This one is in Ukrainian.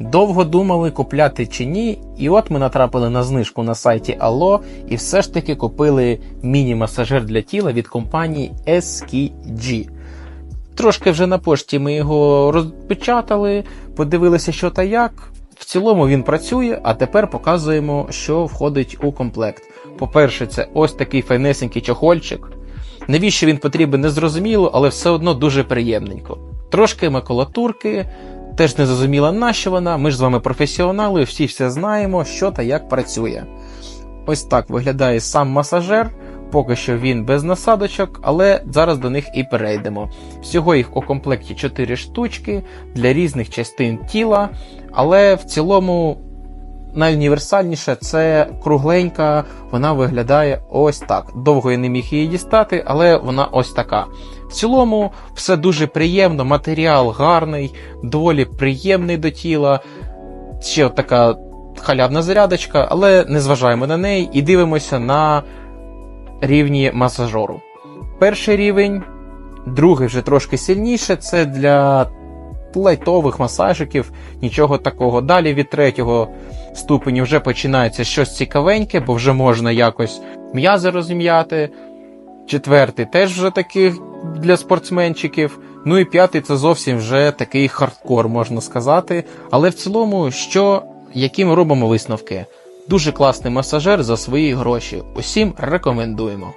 Довго думали, купляти чи ні, і от ми натрапили на знижку на сайті Allo і все ж таки купили міні-масажер для тіла від компанії SKG. Трошки вже на пошті ми його розпечатали, подивилися, що та як. В цілому він працює, а тепер показуємо, що входить у комплект. По-перше, це ось такий файнесенький чохольчик. Навіщо він потрібен, не зрозуміло, але все одно дуже приємненько. Трошки макулатурки, теж не зрозуміла, на що вона. Ми ж з вами професіонали, всі все знаємо, що та як працює. Ось так виглядає сам масажер. Поки що він без насадочок, але зараз до них і перейдемо. Всього їх у комплекті 4 штучки для різних частин тіла, але в цілому найуніверсальніше це кругленька, вона виглядає ось так. Довго я не міг її дістати, але вона ось така. В цілому все дуже приємно, матеріал гарний, доволі приємний до тіла. Ще от така халявна зарядочка, але не зважаємо на неї і дивимося на рівні масажору. Перший рівень, другий вже трошки сильніше, це для лайтових масажиків, нічого такого. Далі від третього ступеню вже починається щось цікавеньке, бо вже можна якось м'язи розім'яти. Четвертий теж вже такий для спортсменчиків. Ну і п'ятий це зовсім вже такий хардкор, можна сказати. Але в цілому, що, які ми робимо висновки? Дуже класний масажер за свої гроші. Усім рекомендуємо.